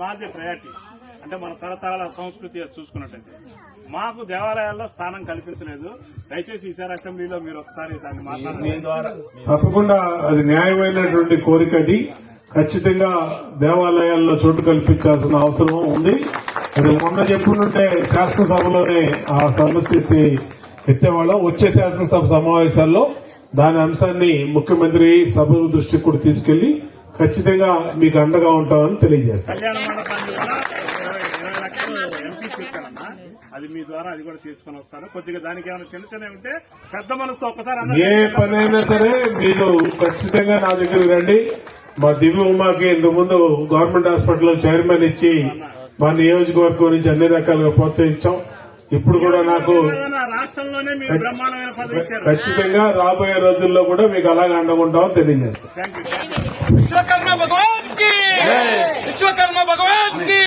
మాది ప్రయారిటీ అంటే మన తరతరాల సంస్కృతి అది చూసుకున్నట్టయితే. మాకు దేవాలయాల్లో స్థానం కల్పించలేదు. దయచేసి ఈసారి అసెంబ్లీలో మీరు ఒకసారి దాన్ని మాట్లాడాలి తప్పకుండా అది న్యాయమైనటువంటి కోరిక అది. ఖచ్చితంగా దేవాలయాల్లో చోటు కల్పించాల్సిన అవసరం ఉంది. అది మొన్న చెప్పుకుంటే శాసనసభలోనే ఆ సమస్య ఎత్తి- ఎత్తేవాళ్ళం. వచ్చే శాసనసభ సమావేశాల్లో దాని అంశాన్ని ముఖ్యమంత్రి సభ దృష్టికి కూడా తీసుకెళ్ళి ఖచ్చితంగా మీకు అండగా ఉంటామని తెలియజేస్తాను అది మీ ద్వారా అది కూడా తీసుకొని వస్తాను. కొద్దిగా దానికి ఏమైనా చిన్న చిన్నవి ఉంటే పెద్ద మనసుతో ఏ పనైనా సరే మీరు ఖచ్చితంగా నా దగ్గరికి రండి. మా దివ్య ఉమాకి ఇంతకు ముందు గవర్నమెంట్ హాస్పిటల్ చైర్మన్ ఇచ్చి మా నియోజకవర్గం నుంచి అన్ని రకాలుగా ప్రోత్సహించాం. ఇప్పుడు కూడా నాకు ఖచ్చితంగా రాబోయే రోజుల్లో కూడా మీకు అలాగే అండగుంటామని తెలియజేస్తాం